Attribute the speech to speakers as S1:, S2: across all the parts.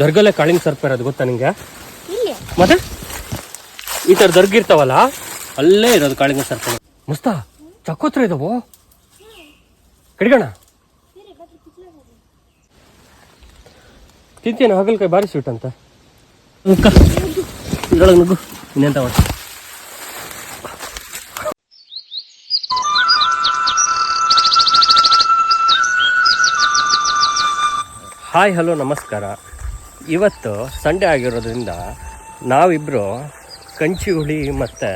S1: ದರ್ಗಲ್ಲೇ ಕಾಳಿಂಗ್ ಸರ್ಪ ಇರೋದು ಗೊತ್ತಾ ನಿಂಗೆ? ಮತ್ತೆ? ಈ ಥರ ದರ್ಗ ಇರ್ತಾವಲ್ಲ ಅಲ್ಲೇ ಇರೋದು ಕಾಳಿಂಗ ಸರ್ಪ ಮಸ್ತಾ ಚಕ್ಕೋತ್ರ ಇದಾವು? ಕಡಿಗಣ ತಿಂತೇನೆ ಹಗಲ್ಕಾಯಿ ಬಾರಿ ಸ್ವೀಟ್ ಅಂತ ಇದ್ರೊಳಗೆ ನುಗ್ಗು ಇನ್ನೆಂತ ಮಾಡಿ ಹಾಯ್ ಹಲೋ ನಮಸ್ಕಾರ. ಇವತ್ತು ಸಂಡೇ ಆಗಿರೋದ್ರಿಂದ ನಾವಿಬ್ಬರು ಕಂಚಿ ಹುಳಿ ಮತ್ತು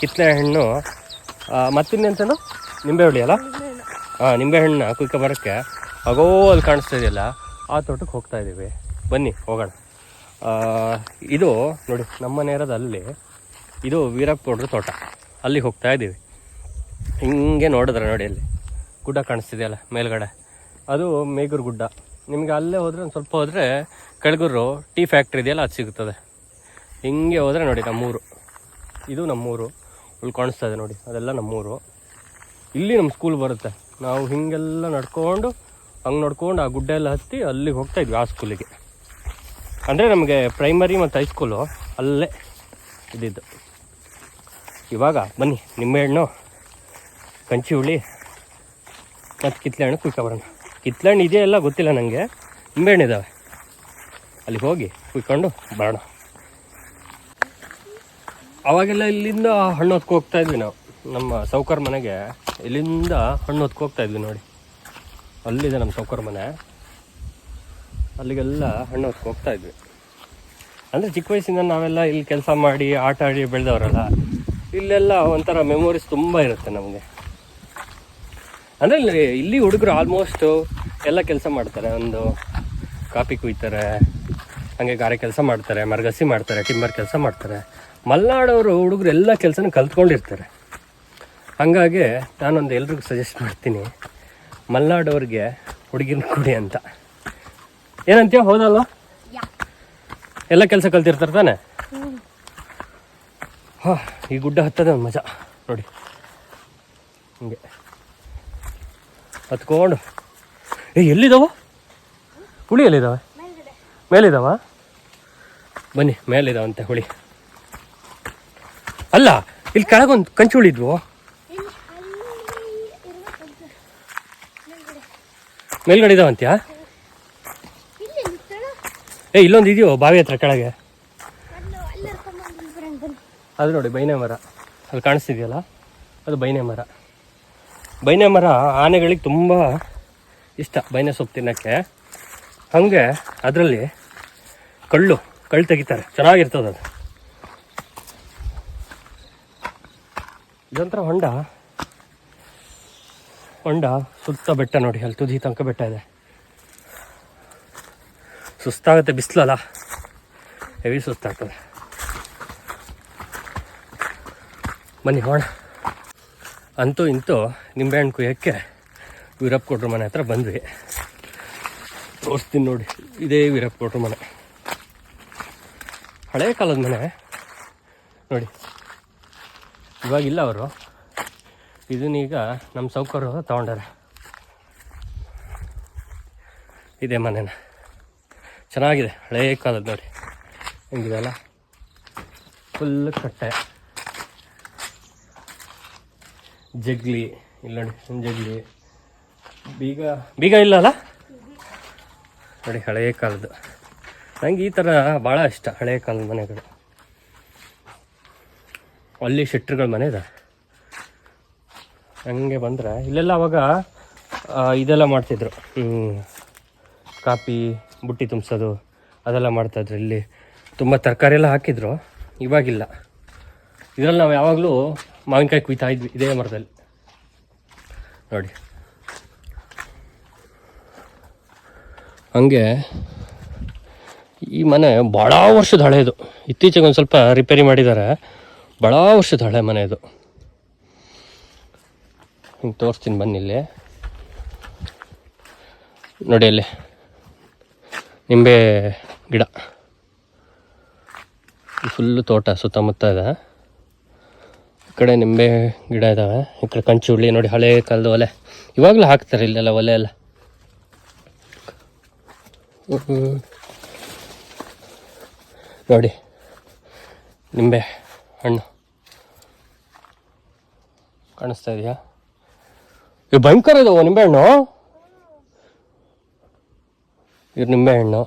S1: ಕಿತ್ತಳೆ ಹಣ್ಣು ಮತ್ತಿನ್ನೆಂತನು? ನಿಂಬೆ ಹುಳಿ ಅಲ್ಲ? ಹಾಂ ನಿಂಬೆಹಣ್ಣು ಕುಯ್ಕ ಬರೋಕ್ಕೆ ಆಗೋ ಅಲ್ಲಿ ಕಾಣಿಸ್ತಾ ಇದೆಯಲ್ಲ, ಆ ತೋಟಕ್ಕೆ ಹೋಗ್ತಾ ಇದ್ದೀವಿ ಬನ್ನಿ, ಹೋಗೋಣ. ಇದು ನೋಡಿ ನಮ್ಮನೆ ಇರೋದು ಅಲ್ಲಿ ಇದು ವೀರಪ್ಪ ಗೌಡ್ರ ತೋಟ. ಅಲ್ಲಿಗೆ ಹೋಗ್ತಾ ಇದ್ದೀವಿ ಹಿಂಗೆ ನೋಡಿದ್ರೆ ನೋಡಿ ಅಲ್ಲಿ. ಗುಡ್ಡ ಕಾಣಿಸ್ತಿದೆಯಲ್ಲ ಮೇಲ್ಗಡೆ. ಅದು ಮೇಗೂರು ಗುಡ್ಡ. ನಿಮಗೆ ಅಲ್ಲೇ ಹೋದರೆ ಒಂದು ಸ್ವಲ್ಪ ಹೋದರೆ ಕಳಗುರು ಟೀ ಫ್ಯಾಕ್ಟ್ರಿ ಇದೆಯಲ್ಲ ಅದು ಸಿಗುತ್ತದೆ ಹಿಂಗೆ ಹೋದರೆ ನೋಡಿ ನಮ್ಮೂರು. ಇದು ನಮ್ಮೂರು. ಅಲ್ಲಿ ಕಾಣಿಸ್ತಾ ಇದೆ ನೋಡಿ, ಅದೆಲ್ಲ ನಮ್ಮೂರು. ಇಲ್ಲಿ ನಮ್ಮ ಸ್ಕೂಲ್ ಬರುತ್ತೆ. ನಾವು ಹಿಂಗೆಲ್ಲ ನಡ್ಕೊಂಡು, ಹಂಗೆ ನೋಡ್ಕೊಂಡು ಆ ಗುಡ್ಡ ಎಲ್ಲ ಹತ್ತಿ ಅಲ್ಲಿಗೆ ಹೋಗ್ತಾ ಇದ್ವಿ ಆ ಸ್ಕೂಲಿಗೆ ಅಂದರೆ ನಮಗೆ ಪ್ರೈಮರಿ ಮತ್ತು ಹೈಸ್ಕೂಲು ಅಲ್ಲೇ ಇದ್ದಿದ್ದು. ಇವಾಗ ಬನ್ನಿ ನಿಂಬೆಹಣ್ಣು ಕಂಚಿ ಹುಳಿ, ಮತ್ತು ಕಿತ್ಲೆ ಹಣ್ಣು ಕುಯ್ಕೊ ಬರೋಣ. ಕಿತ್ಲೆ ಹಣ್ಣು ಇದೆಯಲ್ಲ ಗೊತ್ತಿಲ್ಲ ನನಗೆ ನಿಂಬೆಹಣ್ಣು ಇದ್ದಾವೆ ಅಲ್ಲಿಗೆ ಹೋಗಿ ಕುಯ್ಕೊಂಡು ಬರೋಣ. ಅವಾಗೆಲ್ಲ ಇಲ್ಲಿಂದ ಹಣ್ಣು ಹೋಗ್ತಾ ಇದ್ವಿ ನಾವು. ನಮ್ಮ ಸೌಕರ್ ಮನೆಗೆ ಇಲ್ಲಿಂದ ಹಣ್ಣು ಹೋಗ್ತಾ ಇದ್ವಿ ನೋಡಿ. ಅಲ್ಲಿದೆ ನಮ್ಮ ಸೌಕರ್ ಮನೆ. ಅಲ್ಲಿಗೆಲ್ಲ ಹಣ್ಣು ಹೋಗ್ತಾ ಇದ್ವಿ. ಅಂದರೆ ಚಿಕ್ಕ ವಯಸ್ಸಿಂದ ನಾವೆಲ್ಲ ಇಲ್ಲಿ ಕೆಲಸ ಮಾಡಿ ಆಟ ಆಡಿ ಬೆಳೆದವರಲ್ಲ, ಇಲ್ಲೆಲ್ಲ ಒಂಥರ ಮೆಮೊರೀಸ್ ತುಂಬ ಇರುತ್ತೆ ನಮಗೆ. ಅಂದರೆ ಇಲ್ಲಿ ಇಲ್ಲಿ ಹುಡುಗರು ಆಲ್ಮೋಸ್ಟು ಎಲ್ಲ ಕೆಲಸ ಮಾಡ್ತಾರೆ. ಒಂದು ಕಾಪಿ ಕುಯ್ತಾರೆ ಹಾಗೆ ಗಾರೆ ಕೆಲಸ ಮಾಡ್ತಾರೆ ಮರಗಸಿ ಮಾಡ್ತಾರೆ ಟಿಂಬರ್ ಕೆಲಸ ಮಾಡ್ತಾರೆ. ಮಲ್ನಾಡವರು ಹುಡುಗರು ಎಲ್ಲ ಕೆಲಸನೂ ಕಲ್ತ್ಕೊಂಡಿರ್ತಾರೆ. ಹಾಗಾಗಿ ನಾನೊಂದು ಎಲ್ರಿಗೂ ಸಜೆಸ್ಟ್ ಮಾಡ್ತೀನಿ ಮಲ್ನಾಡವ್ರಿಗೆ ಹುಡುಗಿನ ಕೊಡಿ ಅಂತ. ಏನಂತೀಯ ಹೌದಲ್ವ ಎಲ್ಲ ಕೆಲಸ ಕಲ್ತಿರ್ತಾರೆ ತಾನೆ? ಹಾ ಈ ಗುಡ್ಡ ಹತ್ತದೆ ಒಂದು ಮಜಾ. ನೋಡಿ. ಹಿಂಗೆ. ಹತ್ಕೊಂಡು. ಏ, ಎಲ್ಲಿದಾವ? ಹುಳಿ ಎಲ್ಲಿದ್ದಾವೆ
S2: ಮೇಲ್ಗಡೆ
S1: ಮೇಲಿದಾವ? ಬನ್ನಿ, ಮೇಲಿದಾವಂತೆ ಹುಳಿ. ಅಲ್ಲ, ಇಲ್ಲಿ ಕೆಳಗೊಂದು ಕಂಚು ಹುಳಿದ್ವು.
S2: ಮೇಲ್ಗಡೆ
S1: ಇದಾವಂತ್ಯಾ? ಏ, ಇಲ್ಲೊಂದು ಇದೆಯೋ ಬಾವಿ ಹತ್ರ ಕೆಳಗೆ? ಅದು ನೋಡಿ, ಬೈನೆ ಮರ. ಅಲ್ಲಿ ಕಾಣಿಸ್ತಿದೆಯಲ್ಲ? ಅದು ಬೈನೆ ಮರ. ಬೈನೆ ಮರ ಆನೆಗಳಿಗೆ ತುಂಬ ಇಷ್ಟ ಬೈನೆ ಸೊಪ್ಪು ತಿನ್ನೋಕ್ಕೆ. ಹಾಗೆ ಅದರಲ್ಲಿ ಕಳ್ಳು ಕಳ್ಳು ತೆಗಿತಾರೆ. ಚೆನ್ನಾಗಿರ್ತದೆ ಅದು. ಇದೊಂಥರ ಹೊಂಡ. ಹೊಂಡ ಸುತ್ತ ಬೆಟ್ಟ ನೋಡಿ, ಅಲ್ಲಿ ತುದಿ ತನಕ ಬೆಟ್ಟ ಇದೆ. ಸುಸ್ತಾಗುತ್ತೆ, ಬಿಸಿಲಲ್ಲ. ಹೆವಿ ಸುಸ್ತಾಗ್ತದೆ. ಬನ್ನಿ ಹೋಣ ಅಂತೂ ಇಂತೂ ನಿಂಬೆಹಣ್ಣು ಕುಯ್ಯೋಕ್ಕೆ ವೀರಪ್ಪ ಕೊಟ್ರ ಮನೆ ಹತ್ರ ಬಂದ್ವಿ. ತೋರಿಸ್ತೀನಿ ನೋಡಿ, ಇದೇ ವೀರಪ್ಪ ಕೊಟ್ರ ಮನೆ. ಹಳೇ ಕಾಲದ ಮನೆ. ನೋಡಿ, ಇವಾಗಿಲ್ಲ ಅವರು. ಇದನ್ನೀಗ ನಮ್ಮ ಸೌಕರ್ಯ ತಗೊಂಡಾರೆ. ಇದೇ ಮನೆನ. ಚೆನ್ನಾಗಿದೆ, ಹಳೇ ಕಾಲದ ನೋಡಿ. ಹೆಂಗಿದೆ ಫುಲ್ ಕಟ್ಟೆ. ಜಗ್ಲಿ, ಇಲ್ಲ ನೋಡಿ ಜಗ್ಲಿ. ಬೀಗ ಬೀಗ ಇಲ್ಲ ಅಲ್ಲ ನೋಡಿ ಹಳೆಯ ಕಾಲದ್ದು. ನಂಗೆ ಈ ಥರ ಭಾಳ ಇಷ್ಟ ಹಳೆಯ ಕಾಲದ ಮನೆಗಳು. ಅಲ್ಲಿ ಶೆಟ್ರುಗಳ ಮನೆ ಇದೆ. ಹಂಗೆ ಬಂದರೆ, ಇಲ್ಲೆಲ್ಲ ಅವಾಗ ಇದೆಲ್ಲ ಮಾಡ್ತಿದ್ರು. ಕಾಪಿ, ಬುಟ್ಟಿ ತುಂಬಿಸೋದು, ಅದೆಲ್ಲ ಮಾಡ್ತಾಯಿದ್ರು ಇಲ್ಲಿ ತುಂಬ ತರಕಾರಿ ಎಲ್ಲ ಹಾಕಿದ್ರು. ಇವಾಗಿಲ್ಲ. ಇದರಲ್ಲಿ ನಾವು ಯಾವಾಗಲೂ ಮಾವಿನಕಾಯಿ ಕುಯ್ತಾ ಇದ್ವಿ. ಇದೇ ಮರದಲ್ಲಿ. ನೋಡಿ. ಹಂಗೆ ಈ ಮನೆ ಭಾಳ ವರ್ಷದ ಹಳೆಯದು ಇತ್ತೀಚೆಗೆ ಒಂದು ಸ್ವಲ್ಪ ರಿಪೇರಿ ಮಾಡಿದ್ದಾರೆ ಭಾಳ ವರ್ಷದ ಹಳೆ ಮನೆ ಇದು. ಹಿಂಗೆ ತೋರಿಸ್ತೀನಿ ಬನ್ನಿ ಇಲ್ಲಿ. ನೋಡಿ ಅಲ್ಲಿ. ನಿಂಬೆ ಗಿಡ. ಫುಲ್ಲು ತೋಟ ಸುತ್ತಮುತ್ತ ಇದೆ. ಈ ಕಡೆ ನಿಂಬೆ ಗಿಡ ಇದ್ದಾವೆ ಈ ಕಡೆ ಕಂಚು ಹುಳಿ ನೋಡಿ ಹಳೆ ಕಾಲದ ಒಲೆ. ಇವಾಗಲೂ ಹಾಕ್ತಾರೆ ಇಲ್ಲೆಲ್ಲ ಒಲೆ ಎಲ್ಲ. ನೋಡಿ, ನಿಂಬೆ ಹಣ್ಣು. ಕಾಣಿಸ್ತಾ ಇದೆಯಾ? ಇವು ಭಯಂಕರ ಇದಾವೆ ನಿಂಬೆಹಣ್ಣು ಇವ್ರು ನಿಂಬೆಹಣ್ಣು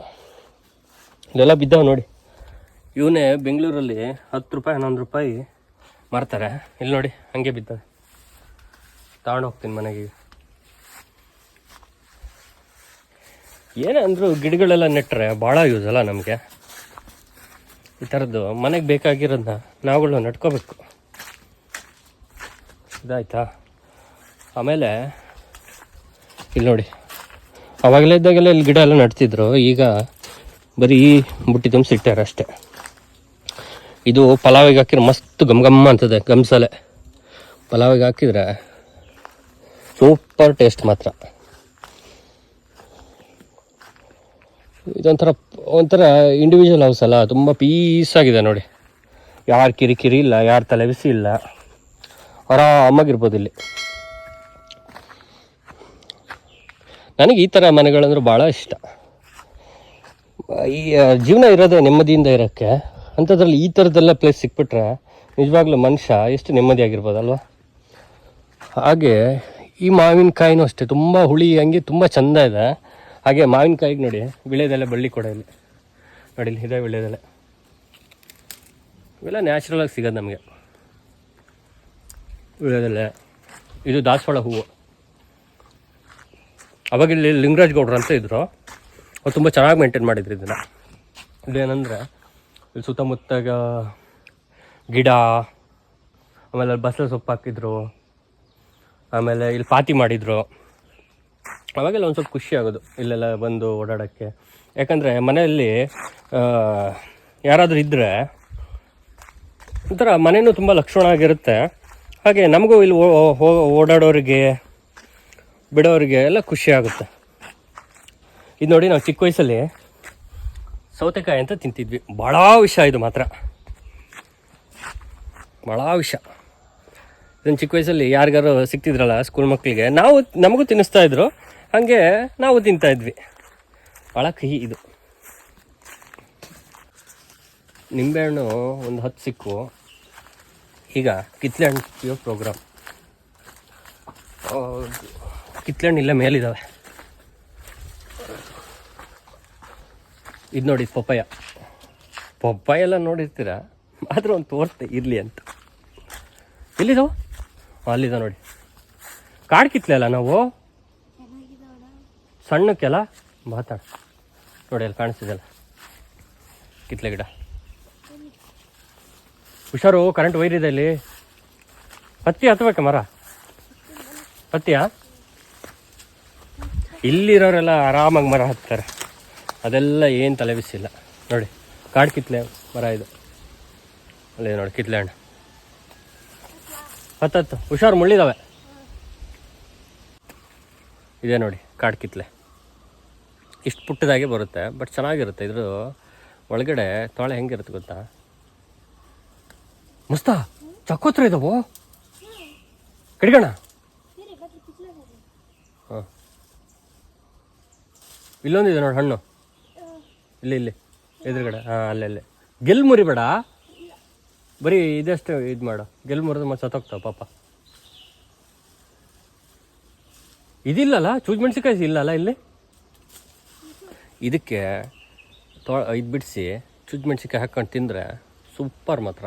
S1: ಇದೆಲ್ಲ ಬಿದ್ದಾವೆ ನೋಡಿ. ಇವನೇ ಬೆಂಗಳೂರಲ್ಲಿ ಹತ್ತು ರೂಪಾಯಿ, ಹನ್ನೊಂದು ರೂಪಾಯಿ ಮಾರ್ತಾರೆ ಇಲ್ಲಿ ನೋಡಿ, ಹಂಗೆ ಬಿದ್ದಾವೆ ತಗೊಂಡು ಹೋಗ್ತೀನಿ ಮನೆಗೆ. ಏನೇ ಅಂದರೂ ಗಿಡಗಳೆಲ್ಲ ನೆಟ್ಟರೆ ಭಾಳ ಯೂಸ್ ಅಲ್ಲ ನಮಗೆ. ಈ ಥರದ್ದು ಮನೆಗೆ ಬೇಕಾಗಿರೋದನ್ನ ನಾವುಗಳು ನಡ್ಕೋಬೇಕು. ಇದಾಯ್ತಾ? ಆಮೇಲೆ, ಇಲ್ಲಿ ನೋಡಿ. ಅವಾಗಲೇ ಇದ್ದಾಗೆಲ್ಲ ಇಲ್ಲಿ ಗಿಡ ಎಲ್ಲ ನಡ್ತಿದ್ರು. ಈಗ ಬರೀ ಬುಟ್ಟಿ ತುಂಬಿಸಿಟ್ಟಾರೆ ಅಷ್ಟೇ. ಇದು ಪಲಾವಿಗೆ ಹಾಕಿದ್ರೆ ಮಸ್ತ್ ಗಮ್ ಗಮ್ ಅಂತದೆ ಗಮ್ಸಲೆ ಪಲಾವಿಗೆ ಹಾಕಿದ್ರೆ ಸೂಪರ್ ಟೇಸ್ಟ್ ಮಾತ್ರ. ಇದೊಂಥರ, ಒಂಥರ ಇಂಡಿವಿಜುವಲ್ ಹೌಸ್ ಅಲ್ಲ, ತುಂಬ ಪೀಸ್ ಆಗಿದೆ ನೋಡಿ. ಯಾರ ಕಿರಿಕಿರಿ ಇಲ್ಲ, ಯಾರ ತಲೆ ಬಿಸಿ ಇಲ್ಲ. ಆರಾಮಾಗಿರ್ಬೋದು ಇಲ್ಲಿ. ನನಗೆ ಈ ಥರ ಮನೆಗಳಂದ್ರೆ ಭಾಳ ಇಷ್ಟ. ಈ ಜೀವನ ಇರೋದೇ ನೆಮ್ಮದಿಯಿಂದ ಇರೋಕ್ಕೆ. ಅಂಥದ್ರಲ್ಲಿ ಈ ಥರದ್ದೆಲ್ಲ ಪ್ಲೇಸ್ ಸಿಕ್ಬಿಟ್ರೆ ನಿಜವಾಗ್ಲೂ ಮನುಷ್ಯ ಎಷ್ಟು ನೆಮ್ಮದಿಯಾಗಿರ್ಬೋದಲ್ವ? ಹಾಗೆ ಈ ಮಾವಿನಕಾಯಿನೂ ಅಷ್ಟೇ, ತುಂಬ ಹುಳಿ ಹಂಗೆ ತುಂಬ ಚಂದ ಇದೆ. ಹಾಗೆ ಮಾವಿನಕಾಯಿಗೆ ನೋಡಿ ವಿಳೆದೆಲೆ ಬಳ್ಳಿ ಕೂಡ ಇಲ್ಲಿ. ನೋಡಿ ಇಲ್ಲಿ ಇದೆ ವಿಳೆದೆಲೆ ಇವೆಲ್ಲ ನ್ಯಾಚುರಲ್ ಆಗಿ ಸಿಗೋದು ನಮಗೆ. ವಿಳೆದೆಲೆ ಇದು ದಾಸವಾಳ ಹೂವು. ಅವಾಗ ಇಲ್ಲಿ ಲಿಂಗರಾಜ್ ಗೌಡ್ರು ಅಂತ ಇದ್ದರು ಅವ್ರು ತುಂಬ ಚೆನ್ನಾಗಿ ಮೇಂಟೈನ್ ಮಾಡಿದ್ರು ಇದನ್ನು. ಇದೇನಂದರೆ ಇಲ್ಲಿ ಸುತ್ತಮುತ್ತ ಗಿಡ ಆಮೇಲೆ ಅಲ್ಲಿ ಬಸಳೆ ಸೊಪ್ಪು ಹಾಕಿದ್ರು, ಆಮೇಲೆ ಇಲ್ಲಿ ಪಾತಿ ಮಾಡಿದರು. ಅವಾಗೆಲ್ಲ ಒಂದು ಸ್ವಲ್ಪ ಖುಷಿ ಆಗೋದು ಇಲ್ಲೆಲ್ಲ ಬಂದು ಓಡಾಡೋಕ್ಕೆ. ಯಾಕಂದರೆ ಮನೆಯಲ್ಲಿ ಯಾರಾದರೂ ಇದ್ದರೆ ಒಂಥರ ಮನೆಯೂ ತುಂಬ ಲಕ್ಷಣ ಆಗಿರುತ್ತೆ. ಹಾಗೆ ನಮಗೂ ಇಲ್ಲಿ ಓಡಾಡೋರಿಗೆ, ಬಿಡೋರಿಗೆ ಎಲ್ಲ ಖುಷಿ ಆಗುತ್ತೆ. ಇದು ನೋಡಿ ನಾವು ಚಿಕ್ಕ ವಯಸ್ಸಲ್ಲಿ ಸೌತೆಕಾಯಿ ಅಂತ ತಿಂತಿದ್ವಿ. ಭಾಳ ವಿಷ ಇದು ಮಾತ್ರ. ಭಾಳ ವಿಷ. ಇದನ್ನು ಚಿಕ್ಕ ವಯಸ್ಸಲ್ಲಿ ಯಾರಿಗಾರು ಸಿಕ್ತಿದ್ರಲ್ಲ ಸ್ಕೂಲ್ ಮಕ್ಕಳಿಗೆ ನಾವು ನಮಗೂ ತಿನ್ನಿಸ್ತಾ ಇದ್ರು. ಹಾಗೆ ನಾವು ತಿಂತಾ ಇದ್ವಿ. ಭಾಳ ಕಹಿ ಇದು. ನಿಂಬೆಹಣ್ಣು ಒಂದು ಹತ್ತು ಸಿಕ್ಕು. ಈಗ ಕಿತ್ಲೆ ಹಣ್ಣು ಪ್ರೋಗ್ರಾಮ್ ಕಿತ್ಲೆ ಹಣ್ಣು ಇಲ್ಲೇ ಮೇಲಿದ್ದಾವೆ ಇದು ನೋಡಿ ಪಪ್ಪಾಯ. ಪಪ್ಪಾಯ ಎಲ್ಲ ನೋಡಿರ್ತೀರ? ಮಾತ್ರ ಒಂದು ತೋರ್ತೆ ಇರಲಿ ಅಂತ. ಎಲ್ಲಿದಾವ ಅಲ್ಲಿದ ನೋಡಿ. ಕಾಡು ಕಿತ್ತಲೆ ಅಲ್ಲ ನಾವು? ಸಣ್ಣಕ್ಕೆಲ್ಲ? ಮಾತಾಡ. ನೋಡಿ, ಅಲ್ಲಿ ಕಾಣಿಸ್ತಿದೆಯಲ್ಲ ಕಿತ್ಲೆ ಗಿಡ. ಹುಷಾರು ಕರೆಂಟ್ ವೈರ್ ಇದೆ ಇಲ್ಲಿ. ಪತ್ತಿ ಹತ್ಬೇಕ ಮರ? ಪತ್ತಿಯಾ ಇಲ್ಲಿರೋರೆಲ್ಲ ಆರಾಮಾಗಿ ಮರ ಹತ್ತಾರೆ. ಅದೆಲ್ಲ ಏನು ತಲೆ ಬಿಸಿಲ್ಲ. ನೋಡಿ, ಕಾಡು ಕಿತ್ಲೆ ಮರ ಇದು. ಅಲ್ಲೇ ನೋಡಿ, ಕಿತ್ಲೆ ಹಣ್ಣು. ಹತ್ತತ್ತು ಹುಷಾರು ಮುಳ್ಳಿದಾವೆ. ಇದೆ ನೋಡಿ, ಕಾಡು ಕಿತ್ಲೆ. ಇಷ್ಟು ಪುಟ್ಟದಾಗೆ ಬರುತ್ತೆ, ಬಟ್ ಚೆನ್ನಾಗಿರುತ್ತೆ. ಇದ್ರ ಒಳಗಡೆ ತೊಳೆ ಹೆಂಗಿರುತ್ತೆ ಗೊತ್ತಾ? ಮಸ್ತಾ, ಚಕ್ಕೋತ್ರ ಇದಾವು? ಕಡಿಗೋಣ ಹಾಂ. ಇಲ್ಲೊಂದಿದೆ ನೋಡಿ ಹಣ್ಣು. ಇಲ್ಲಿ ಇಲ್ಲಿ. ಎದುರುಗಡೆ. ಹಾಂ ಅಲ್ಲೇ ಗೆಲ್ ಮುರಿಬೇಡ ಬರೀ ಇದಷ್ಟು ಇದು ಮಾಡು. ಗೆಲ್ ಮುರಿದು ಮತ್ತೆ ಸತ್ತೋಗ್ತಾವ ಪಾಪ. ಇದಿಲ್ಲಲ್ಲ? ಚೂಜ್ ಮೆಣಸಿನ್ಕಾಯಿ ಇಲ್ಲಲ್ಲ ಇಲ್ಲಿ? ಇದಕ್ಕೆ ತೊ, ಇದು ಬಿಡಿಸಿ ಚುಜ್ ಮೆಣಸಿನ್ಕಾಯಿ ಹಾಕ್ಕೊಂಡು ತಿಂದರೆ ಸೂಪರ್ ಮಾತ್ರ.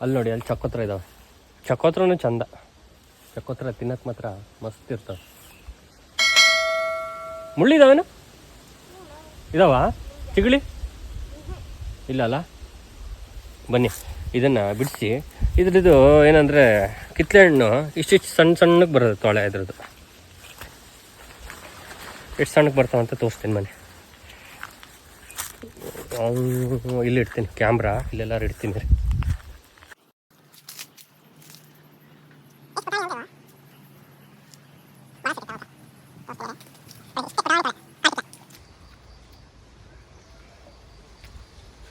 S1: ಅಲ್ಲಿ ನೋಡಿ, ಅಲ್ಲಿ ಚಕೋತ್ರ ಇದಾವೆ. ಚಕೋತ್ರನೂ ಚಂದ. ಚಕೋತ್ರ ತಿನ್ನಕ್ಕೆ ಮಾತ್ರ ಮಸ್ತ್ ಇರ್ತವೆ. ಮುಳ್ಳಿದಾವೇನು? ಇದಾವ? ಚಿಗಳಿ? ಇಲ್ಲ ಅಲ್ಲ? ಬನ್ನಿ, ಇದನ್ನು ಬಿಡಿಸಿ. ಇದ್ರದ್ದು ಏನಂದರೆ ಕಿತ್ಲೆ ಹಣ್ಣು ಇಷ್ಟಿಷ್ಟು ಸಣ್ಣ ಸಣ್ಣಗೆ ಬರೋದು ತೊಳೆ ಇದ್ರದ್ದು. ಎಷ್ಟು ಸಣ್ಣಕ್ಕೆ ಬರ್ತಾವಂತ ತೋರಿಸ್ತೀನಿ ಮನೆ ಅವ್ನು ಇಲ್ಲಿ ಇಡ್ತೀನಿ, ಕ್ಯಾಮ್ರಾ, ಇಲ್ಲೆಲ್ಲಾರು ಇಡ್ತೀನಿ.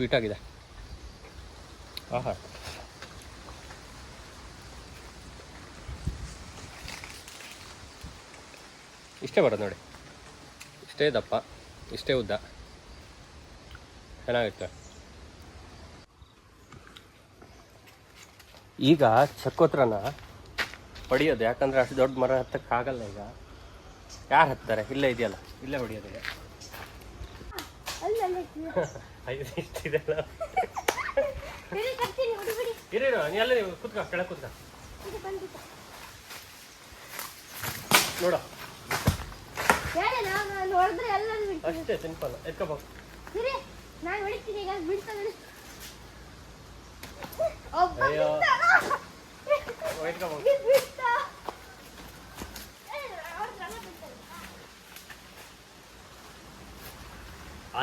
S1: ರೀ ಸ್ವೀಟ್ ಆಗಿದೆ. ಆಹಾ. ಇಷ್ಟೇ ಬರೋದು ನೋಡಿ. ಇಷ್ಟೇ ದಪ್ಪ ಇಷ್ಟೇ ಉದ್ದ. ಚೆನ್ನಾಗಿತ್ತು ಈಗ ಚಕ್ಕೋತ್ರನ ಹೊಡಿಯೋದು ಯಾಕಂದ್ರೆ ಅಷ್ಟು ದೊಡ್ಡ ಮರ ಹತ್ತಕ್ಕೆ ಆಗಲ್ಲ ಈಗ. ಯಾರು ಹತ್ತಾರೆ? ಇಲ್ಲೇ ಇದೆಯಲ್ಲ? ಇಲ್ಲೇ ಹೊಡಿಯೋದು ಐದು ಇಷ್ಟಿದೆಲ್ಲ ಇರೋ ನೀ ಅಲ್ಲೇ ಕುತ್ಕ ಕೆಳಗೆ ಕುತ್ಕ. ನೋಡ. ಅಷ್ಟೇ ಸಿಂಪಲ್ ಎತ್ಕೋಬೇಕು
S2: ಸರಿ ನಾನು ಹೊಡಿತೀನಿ ಈಗ ಬಿಡ್ತಾನೆ ಒಬ್ಬ
S1: ಅಯ್ಯೋ.
S2: ಬಿಟ್ಟ.
S1: ಎತ್ಕೋಬೇಕು
S2: ಇದು ಬಿಟ್ಟ. ಏ, ಅವ್ರ್ದೆಲ್ಲ ಬಿಡ್ತಾರೆ.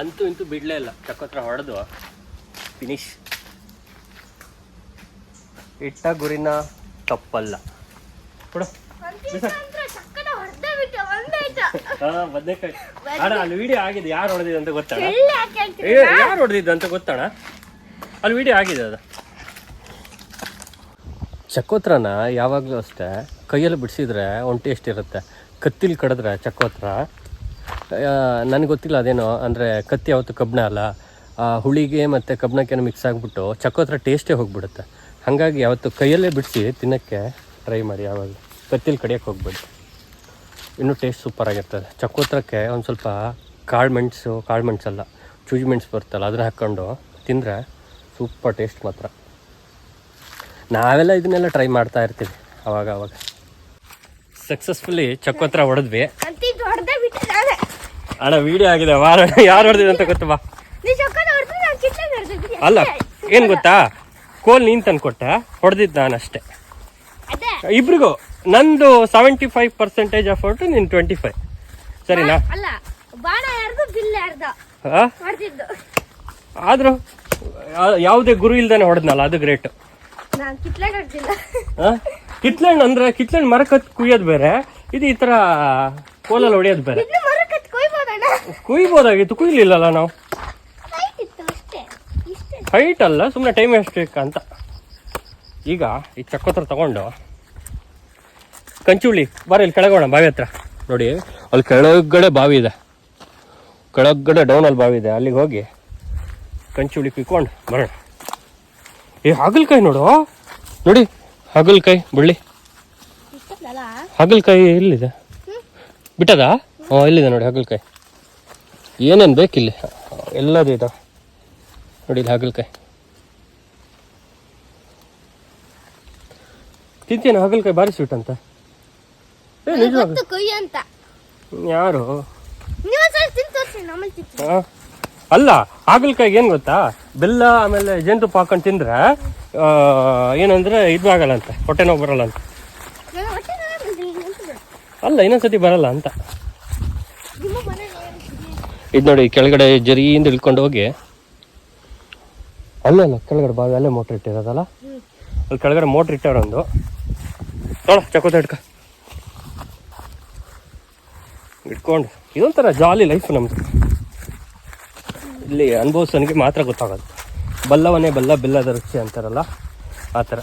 S1: ಅಂತೂ ಇಂತೂ ಬಿಡಲೇ ಇಲ್ಲ. ಚಕ್ಕೋತ್ರ ಹೊಡೆದು ಫಿನಿಶ್ ಇಟ್ಟ ಗುರಿನ ತಪ್ಪಲ್ಲ. ಕೊಡು. ಬದನೆಕಾಯಿ. ಅಣ್ಣ ಅಲ್ಲಿ ವಿಡಿಯೋ ಆಗಿದೆ ಯಾರು ಹೊಡೆದಿದ್ದು ಅಂತ ಗೊತ್ತಣ್ಣ? ಯಾರು ಹೊಡೆದಿದ್ದು ಅಂತ ಗೊತ್ತಣ್ಣ? ಅಲ್ಲಿ ವಿಡಿಯೋ ಆಗಿದೆ ಅದು. ಚಕ್ಕೋತ್ರನ ಯಾವಾಗಲೂ ಅಷ್ಟೇ ಕೈಯಲ್ಲಿ ಬಿಡಿಸಿದ್ರೆ ಒಂದು ಟೇಸ್ಟ್ ಇರುತ್ತೆ. ಕತ್ತಿಲಿ ಕಡಿದ್ರೆ ಚಕ್ಕೋತ್ರ ನನಗೆ ಗೊತ್ತಿಲ್ಲ ಅದೇನೋ, ಅಂದರೆ ಕತ್ತಿ ಯಾವತ್ತು ಕಬ್ಬಣ ಅಲ್ಲ. ಹುಳಿಗೆ ಮತ್ತು ಕಬ್ಬಣಕ್ಕೇನೋ ಮಿಕ್ಸ್ ಆಗಿಬಿಟ್ಟು ಚಕ್ಕೋತ್ರ ಟೇಸ್ಟೇ ಹೋಗ್ಬಿಡುತ್ತೆ. ಹಾಗಾಗಿ ಯಾವತ್ತು ಕೈಯಲ್ಲೇ ಬಿಡಿಸಿ ತಿನ್ನೋಕ್ಕೆ ಟ್ರೈ ಮಾಡಿ ಯಾವಾಗ ಕತ್ತಿಲಿ ಕಡಿಯೋಕ್ಕೆ ಹೋಗ್ಬೇಡಿ. ಇನ್ನೂ ಟೇಸ್ಟ್ ಸೂಪರಾಗಿರ್ತದೆ ಚಕ್ಕೋತ್ರಕ್ಕೆ ಒಂದು ಸ್ವಲ್ಪ ಕಾಳು ಮೆಣಸು, ಕಾಳು ಮೆಣಸಲ್ಲ ಚೂಜಿ ಮೆಣಸು ಬರ್ತಲ್ಲ ಅದನ್ನ ಹಾಕ್ಕೊಂಡು ತಿಂದರೆ ಸೂಪರ್ ಟೇಸ್ಟ್ ಮಾತ್ರ. ನಾವೆಲ್ಲ ಇದನ್ನೆಲ್ಲ ಟ್ರೈ ಮಾಡ್ತಾ ಇರ್ತೀವಿ, ಅವಾಗ ಅವಾಗ. ಸಕ್ಸಸ್ಫುಲಿ ಚಕ್ಕೋತ್ರ ಹೊಡೆದ್ವಿ
S2: ಅಂತಿಂತ ಹೊಡ್ದೇ ಬಿಟ್ಟ ನಾನೇ.
S1: ಅಣ್ಣ ವಿಡಿಯೋ ಆಗಿದೆ. ವಾರ ಯಾರು ಹೊಡೆದಿದೆ ಅಂತ
S2: ಗೊತ್ತಾ
S1: ಅಲ್ಲ. ಏನು ಗೊತ್ತಾ? ಕೋಲ್ ನೀನು ತಂದು ಕೊಟ್ಟೆ ಹೊಡೆದಿದ್ದು
S2: ನಾನಷ್ಟೇ.
S1: ಇಬ್ರಿಗೂ ನಂದು ಸೆವೆಂಟಿ ಫೈವ್ ಪರ್ಸೆಂಟೇಜ್ ಅಫೌಂಟು ನೀನು ಟ್ವೆಂಟಿ ಫೈವ್ ಸರಿನಾ ಆದರೂ ಯಾವುದೇ ಗುರು ಇಲ್ದಾನೆ ಹೊಡೆದ್ನಲ್ಲ ಅದು ಗ್ರೇಟ್ ಕಿತ್ಲೆಹಣ್ಣು ಅಂದ್ರೆ ಕಿತ್ಲೆಹಣ್ಣು ಮರಕ್ಕೆ ಕುಯ್ಯೋದು ಬೇರೆ ಇದು ಈ ಥರ ಕೋಲಲ್ಲಿ ಹೊಡೆಯೋದು ಬೇರೆ. ಕುಯ್ಬೋದಾಗಿತ್ತು ಕುಯ್ಲಿಲ್ಲಲ್ಲ ನಾವು?
S2: ಹೈಟ್
S1: ಅಲ್ಲ ಸುಮ್ಮನೆ ಟೈಮ್ ಎಷ್ಟು ಅಂತ ಈಗ ಈ ಚಕ್ಕೋತ್ರ ತಗೊಂಡು ಕಂಚುಳಿ ಬರ ಇಲ್ಲಿ ಕೆಳಗೋಣ ಬಾವಿ ಹತ್ರ. ನೋಡಿ ಅಲ್ಲಿ ಕೆಳಗಡೆ ಬಾವಿ ಇದೆ. ಕೆಳಗಡೆ ಡೌನಲ್ಲಿ ಬಾವಿ ಇದೆ. ಅಲ್ಲಿಗೆ ಹೋಗಿ ಕಂಚುಳಿ ಕುಯ್ಕೊಂಡು ಬರೋಣ. ಏ ಹಾಗಲ್ಕಾಯಿ ನೋಡು. ನೋಡಿ ಹಾಗಲ್ಕಾಯಿ ಬಳ್ಳಿ. ಹಾಗಲ್ಕಾಯಿ ಎಲ್ಲಿದೆ? ಬಿಟ್ಟದಾ? ಹಾಂ ಎಲ್ಲಿದೆ ನೋಡಿ ಹಾಗಲ್ಕಾಯಿ. ಏನೇನು ಬೇಕಿಲ್ಲಿ? ಎಲ್ಲದೂ ಇದೆ. ನೋಡಿ ಇಲ್ಲಿ ಹಾಗಲಕಾಯಿ. ತಿಂತೀನಿ ಹಾಗಲಕಾಯಿ ಭಾರಿ ಸ್ವೀಟ್ ಅಂತ. ಏ
S2: ಕೊಯ್ಯ ಅಂತ.
S1: ಯಾರು? ಅಲ್ಲ ಹಾಗಲಕಾಯಿಗೆ ಏನು ಗೊತ್ತಾ? ಬೆಲ್ಲ ಆಮೇಲೆ ಜೇನುತುಪ್ಪ ಹಾಕೊಂಡು ತಿಂದ್ರೆ ಏನಂದ್ರೆ ಇದು ಆಗಲ್ಲ ಅಂತ ಹೊಟ್ಟೆ ನೋವು ಬರಲ್ಲ ಅಂತ. ಅಲ್ಲ ಇನ್ನೊಂದ್ಸತಿ ಬರಲ್ಲ ಅಂತ. ಇದು ನೋಡಿ ಕೆಳಗಡೆ ಜರಿಯಿಂದ ಇಳ್ಕೊಂಡು ಹೋಗಿ. ಅಲ್ಲೇ ಅಲ್ಲ ಕೆಳಗಡೆ ಬಾವಿ ಅಲ್ಲೇ ಮೋಟ್ರ್ ಇಟ್ಟಿರೋದಲ್ಲ? ಅಲ್ಲಿ ಕೆಳಗಡೆ ಮೋಟ್ರ್ ಇಟ್ಟವರೊಂದು. ನೋಡ ಚಕೋತ ಇಟ್ಕ ಇಟ್ಕೊಂಡು ಇದೊಂಥರ ಜಾಲಿ ಲೈಫ್ ನಮ್ದು. ಇಲ್ಲಿ ಅನುಭವಿಸೋನಿಗೆ ಮಾತ್ರ ಗೊತ್ತಾಗೋದು. ಬಲ್ಲವನೇ ಬಲ್ಲ ಬಿಲ್ಲದ ರುಚಿ ಅಂತಾರಲ್ಲ ಆ ಥರ.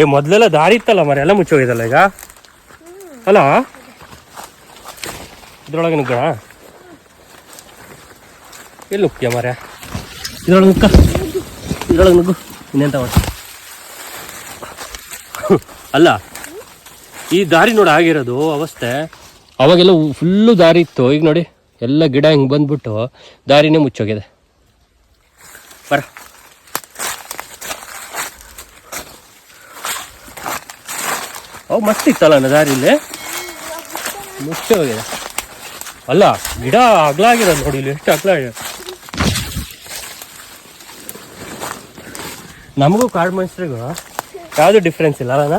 S1: ಏ ಮೊದಲೆಲ್ಲ ದಾರಿ ಇತ್ತಲ್ಲ ಮರ ಎಲ್ಲ ಮುಚ್ಚೋಗಿದಲ್ಲ ಈಗ? ಅಲ್ಲ? ಇದ್ರೊಳಗೆ ನುಗ್ಗೋಣ ಎಲ್ಲಿ ಉಕ್ಕಿಯ ಮರ ಇದ್ರೊಳಗೆ ನುಗ್ಗ. ಇದ್ರೊಳಗೆ ನುಗ್ಗು. ಇನ್ನೆಂತ ಮಾಡ ಅಲ್ಲ ಈ ದಾರಿ ನೋಡಿ ಆಗಿರೋದು ಅವಸ್ಥೆ. ಅವಾಗೆಲ್ಲ ಫುಲ್ಲು ದಾರಿ ಇತ್ತು. ಈಗ ನೋಡಿ ಎಲ್ಲ ಗಿಡ ಹಿಂಗೆ ಬಂದ್ಬಿಟ್ಟು ದಾರಿನೇ ಮುಚ್ಚೋಗಿದೆ. ಬರ. ಅವು ಮಸ್ತ್ ಇತ್ತಲ್ಲ ದಾರಿಲಿ ಮುಚ್ಚಿ ಮುಚ್ಚೋಗಿದೆ ಅಲ್ಲ ಗಿಡ ಅಗ್ಲಾಗಿರೋದು ನೋಡಿ ಇಲ್ಲಿ. ಎಷ್ಟು ಅಗ್ಲ ನಮಗೂ ಕಾಡು ಮನುಷ್ಯರಿಗೂ ಯಾವುದು ಡಿಫ್ರೆನ್ಸ್ ಇಲ್ಲ ಅಲ್ಲ.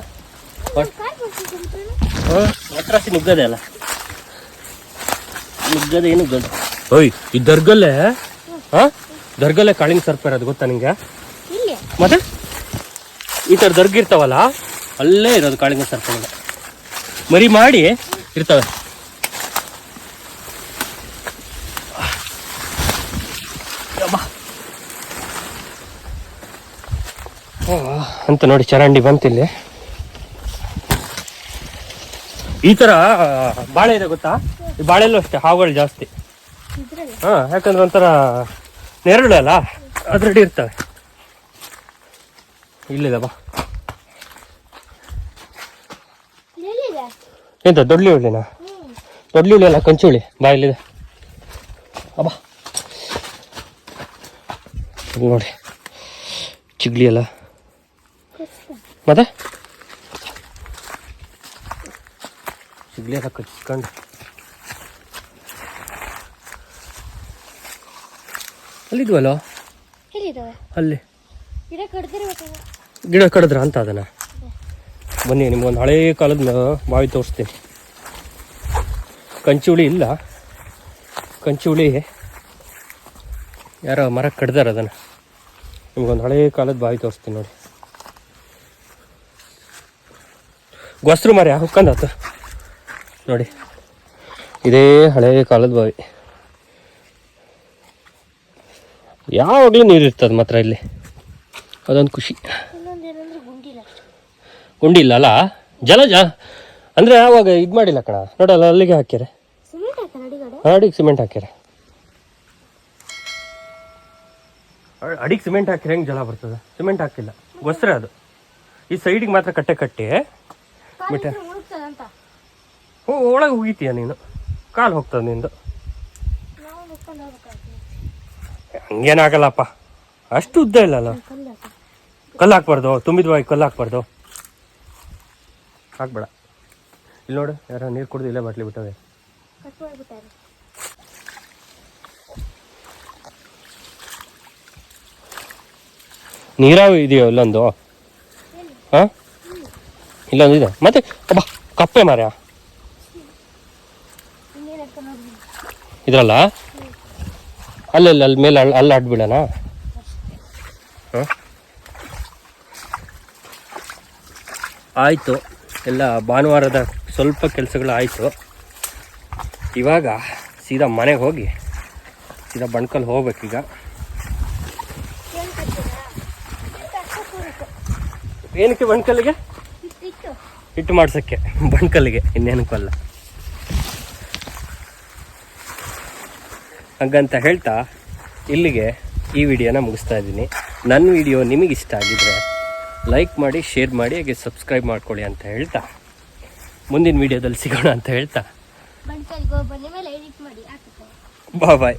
S1: ಒಟ್ರಾಸಿ ನುಗ್ಗದೆ ಅಲ್ಲ? ನುಗ್ಗದೆ ಏನು ನುಗ್ಗದೆ? ಓಯ್ ಈ ದರ್ಗಲ್ಲೇ? ಹಾ? ದರ್ಗಲ್ಲೇ ಕಾಳಿಂಗ್ ಸರ್ಪ ಇರೋದು ಗೊತ್ತಾ ನಿಂಗೆ?
S2: ಇಲ್ಲಿ?
S1: ಮತ್ತೆ? ಈ ಥರ ದರ್ಗ ಇರ್ತಾವಲ್ಲ ಅಲ್ಲೇ ಇರೋದು ಕಾಳಿಂಗ ಸರ್ಪಗಳು. ಮರಿ ಮಾಡಿ ಇರ್ತವೆ. ಅಂತ ನೋಡಿ ಚರಂಡಿ ಬಂತಿಲ್ಲಿ. ಈ ತರ ಬಾಳೆ ಇದೆ ಗೊತ್ತಾ? ಈ ಬಾಳೆಲ್ಲೂ ಅಷ್ಟೇ, ಹಾವುಗಳು ಜಾಸ್ತಿ. ಹಾ, ಯಾಕಂದ್ರೆ ಒಂಥರ ನೆರಳು ಅಲ್ಲ ಅದ್ರಡಿ ಇರ್ತವೆ. ಇಲ್ಲಿದೆ ಬಾ. ಎಂತ ದೊಡ್ಡಲಿ ಹುಳಿನ
S2: ಹ್ಮ್
S1: ದೊಡ್ಡಲಿ ಹುಳಿ ಅಲ್ಲ ಕಂಚು ಹುಳಿ ಬಾ ಇಲ್ಲಿದೆ ಅಬ್ಬಾ ನೋಡಿ, ಚಿಗ್ಲಿ ಅಲ್ಲ. ಮತ್ತೆ? ಚಿಗ್ಲಿ ಎಲ್ಲ ಕಚ್ಕೊಂಡು ಅಲ್ಲಿದ್ವಲ್ಲ? ಅಲ್ಲಿ.
S2: ಗಿಡ
S1: ಕಡಿದ್ರ ಅಂತ ಅದನ್ನ? ಬನ್ನಿ ನಿಮ್ಗೊಂದು ಹಳೆ ಕಾಲದ ಬಾವಿ ತೋರಿಸ್ತೀನಿ. ಕಂಚಿ ಹುಳಿ ಇಲ್ಲ. ಕಂಚಿ ಹುಳಿ ಯಾರೋ ಮರ ಕಡ್ದಾರ ಅದನ್ನು. ನಿಮ್ಗೊಂದು ಹಳೆ ಕಾಲದ ಬಾವಿ ತೋರಿಸ್ತೀನಿ ನೋಡಿ. ಗೊಸ್ರು ಮರ ಹುಕ್ಕಂದಾತು ನೋಡಿ ಇದೇ ಹಳೆ ಕಾಲದ ಬಾವಿ. ಯಾವಾಗಲೂ ನೀರು ಇರ್ತದೆ ಮಾತ್ರ ಇಲ್ಲಿ. ಅದೊಂದು ಖುಷಿ. ಗುಂಡಿ ಇಲ್ಲ ಅಲ್ಲ? ಜಲಜ ಅಂದರೆ ಯಾವಾಗ ಇದು ಮಾಡಿಲ್ಲ ಕಣ? ನೋಡಲ್ಲ ಅಲ್ಲಿಗೆ ಹಾಕ್ಯಾರೆ. ಅಡಿಗೆ ಸಿಮೆಂಟ್ ಹಾಕ್ಯಾರೆ. ಅಡಿಗೆ ಸಿಮೆಂಟ್ ಹಾಕಿದ್ರೆ ಹೆಂಗೆ ಜಲ ಬರ್ತದೆ? ಸಿಮೆಂಟ್ ಹಾಕಿಲ್ಲ. ಗೊಸ್ರೆ ಅದು. ಈ ಸೈಡಿಗೆ ಮಾತ್ರ ಕಟ್ಟೆ ಕಟ್ಟಿ. ಬಿಟ್ಟೆ. ಓ ಒಳಗೆ ಹೋಗಿತೀಯ ನೀನು? ಕಾಲು ಹೋಗ್ತದೆ ನಿಂದು.
S2: ಹಂಗೇನು ಆಗಲ್ಲಪ್ಪ. ಹೋಗ್ಬೇಕಾಗ್ತದೆ
S1: ಹಂಗೇನಾಗಲ್ಲಪ್ಪ ಅಷ್ಟು ಉದ್ದ ಇಲ್ಲಲ್ಲ?
S2: ಕಲ್ಲು ಹಾಕ
S1: ಕಲ್ಲು ಹಾಕ್ಬಾರ್ದು ತುಂಬಿದ ಬಾಯಿ ಕಲ್ಲು ಹಾಕ್ಬಾರ್ದು. ಹಾಕ್ಬೇಡ. ಇಲ್ಲಿ ನೋಡು ಯಾರೋ ನೀರು ಕುಡ್ದು ಇಲ್ಲೇ ಬಾಟ್ಲಿ ಬಿಟ್ಟವೆ ನೀರಾವಿ ಇದೆಯೋ ಇಲ್ಲೊಂದು? ಹಾಂ? ಇಲ್ಲೊಂದು ಇದೆ. ಮತ್ತೆ, ಅಬ್ಬಾ, ಕಪ್ಪೆ ಮರ
S2: ಇನ್ನೇನು ಹಾಕೊಂಡು ಹೋಗ್ಲಿ
S1: ಇದ್ರಲ್ಲ? ಅಲ್ಲಲ್ಲಿ ಅಲ್ಲಿ ಮೇಲೆ ಅಲ್ಲಿ ಅಡ್ಬಿಡೋಣ ಆಯಿತು. ಎಲ್ಲ ಭಾನುವಾರದ ಸ್ವಲ್ಪ ಕೆಲಸಗಳು ಆಯಿತು. ಇವಾಗ ಸೀದಾ ಮನೆಗೆ ಹೋಗಿ, ಸೀದಾ ಬಣ್ಕಲ್ಲಿ ಹೋಗ್ಬೇಕೀಗ. ಏನಕ್ಕೆ ಬಣ್ಕಲ್ಗೆ
S2: ಇತ್ತು
S1: ಹಿಟ್ಟು ಮಾಡ್ಸೋಕ್ಕೆ ಬಣ್ಕಲ್ಲಿಗೆ ಇನ್ನೇನಕ್ಕಲ್ಲ ಹಾಗಂತ ಹೇಳ್ತಾ ಇಲ್ಲಿಗೆ ಈ ವಿಡಿಯೋನ ಮುಗಿಸ್ತಾ ಇದ್ದೀನಿ. ನನ್ನ ವಿಡಿಯೋ ನಿಮಗೆ ಇಷ್ಟ ಆಗಿದ್ರೆ ಲೈಕ್ ಮಾಡಿ ಶೇರ್ ಮಾಡಿ ಹಾಗೆ ಸಬ್ಸ್ಕ್ರೈಬ್ ಮಾಡ್ಕೊಳ್ಳಿ ಅಂತ ಹೇಳ್ತಾ. ಮುಂದಿನ ವಿಡಿಯೋದಲ್ಲಿ ಸಿಗೋಣ ಅಂತ ಹೇಳ್ತಾ. ಬಾಯ್ ಬಾಯ್